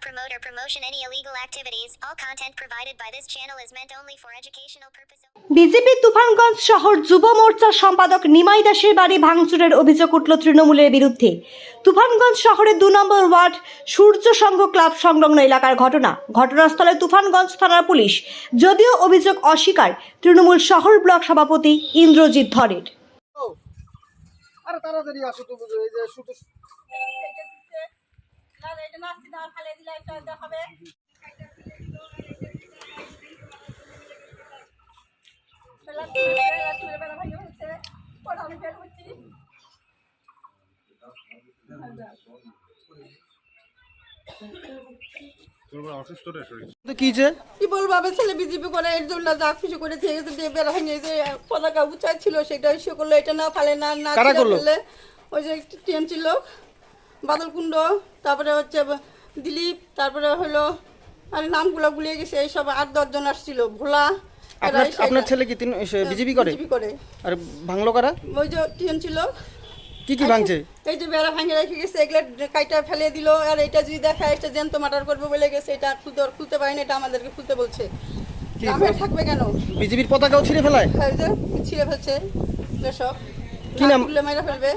promote or promotion any illegal activities. All content provided by this channel is meant only for educational purposes. BJP Tufanganj শহর যুব মোর্চার সম্পাদক নিমাই দাসের বাড়ি ভাঙচুরের অভিযোগ উঠল তৃণমূলের বিরুদ্ধে তুফানগঞ্জ শহরের দু নম্বর ওয়ার্ড সূর্য সংঘ ক্লাব সংলগ্ন এলাকার ঘটনা ঘটনাস্থলে তুফানগঞ্জ থানার পুলিশ যদিও অভিযোগ অস্বীকার তৃণমূল শহর ব্লক সভাপতি ইন্দ্রজিৎ ধরের আরে তাড়াতাড়ি আসো তো এই যে শুধু তো কি যে? কি বলব আমার ছেলে বিজেপি করে এর জন্য যা কিছু করে দিয়ে গেছে দিয়ে বেড়া ভেঙে যে পতাকা উঁচাই ছিল সেটা ইস্যু করল এটা না ফালে না না করল? ওই যে টিএমসি লোক। বাদল কুণ্ড তারপরে হচ্ছে দিলীপ তারপরে হলো আর নামগুলো গুলিয়ে গেছে এইসব আট দশজন আসছিল। ভোলা আপনার ছেলে কি তিন বিজেপি করে? করে। আর ভাঙলো কারা? ওই যে টিএমসি ছিল। কি কি ভাঙছে? এই যে বেড়া ভাঙে রেখে গেছে এগুলো কাইটা ফেলে দিল আর এটা যদি দেখা এটা জ্যান্ত মার্ডার করবে বলে গেছে এটা খুলতে খুলতে পারেনি এটা আমাদেরকে খুলতে বলছে? গ্রামে থাকবে কেন? বিজেপির পতাকাও ছিঁড়ে ফেলায়? এই যে ছিঁড়ে ফেলছে এসব। কি নাম? মেরে ফেলবে।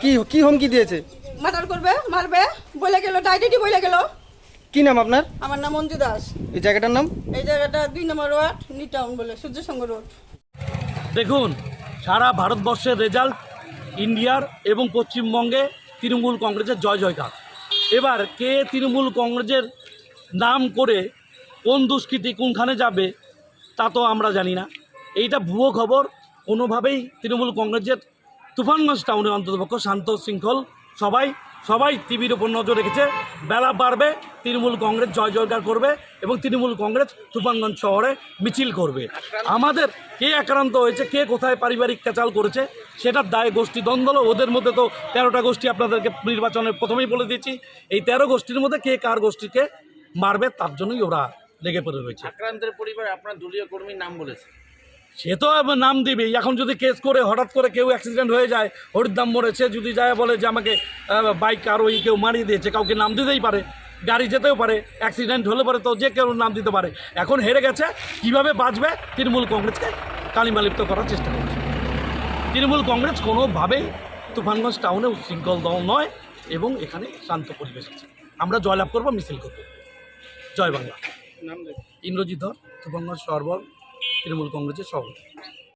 কি কি হুমকি দিয়েছে? মার্ডার করবে মারবে বলে গেল ডাইরেক্টই বলে গেল। কি নাম আপনার? আমার নাম মঞ্জু দাস। এই জায়গাটার নাম? এই জায়গাটা দুই নম্বর ওয়ার্ড নিটাউন বলে সূর্যসংঘ রোড। দেখুন সারা ভারতবর্ষের রেজাল্ট ইন্ডিয়ার এবং পশ্চিমবঙ্গে তৃণমূল কংগ্রেসের জয় জয়কার। এবার কে তৃণমূল কংগ্রেসের নাম করে কোন দুষ্কৃতি কোনখানে যাবে তা তো আমরা জানি না। এইটা ভুয়ো খবর কোনোভাবেই তৃণমূল কংগ্রেসের তুফানগঞ্জ টাউনে অন্ততপক্ষ শান্ত শৃঙ্খল। সবাই সবাই টিভির ওপর নজর রেখেছে। বেলা বাড়বে, তৃণমূল কংগ্রেস জয় জয়কার করবে এবং তৃণমূল কংগ্রেস তুফানগঞ্জ শহরে মিছিল করবে। আমাদের কে আক্রান্ত হয়েছে, কে কোথায় পারিবারিক ক্যাচাল করেছে, সেটার দায় গোষ্ঠী দ্বন্দ্ব ওদের মধ্যে তো তেরোটা গোষ্ঠী আপনাদেরকে নির্বাচনের প্রথমেই বলে দিয়েছি। এই তেরো গোষ্ঠীর মধ্যে কে কার গোষ্ঠীকে মারবে, তার জন্যই ওরা লেগে পড়ে রয়েছে। আক্রান্তের পরিবার আপনার দলীয় কর্মীর নাম বলেছে সে তো নাম দিবেই। এখন যদি কেস করে হঠাৎ করে কেউ অ্যাক্সিডেন্ট হয়ে যায় হরিদ্দাম মরে সে যদি যায় বলে যে আমাকে বাইক আর ওই কেউ মারিয়ে দিয়েছে কাউকে নাম দিতেই পারে গাড়ি যেতেও পারে অ্যাক্সিডেন্ট হলে পরে তো যে কেউ নাম দিতে পারে। এখন হেরে গেছে কীভাবে বাঁচবে? তৃণমূল কংগ্রেসকে কালিমালিপ্ত করার চেষ্টা করছে। তৃণমূল কংগ্রেস কোনোভাবেই তুফানগঞ্জ টাউনে উচ্ছৃঙ্খল দল নয় এবং এখানে শান্ত পরিবেশ আছে। আমরা জয়লাভ করব মিছিল করব। জয় বাংলা। ইন্দ্রজিৎ ধর তুফানগঞ্জ সরবল তৃণমূল কংগ্রেসের সভাপতি।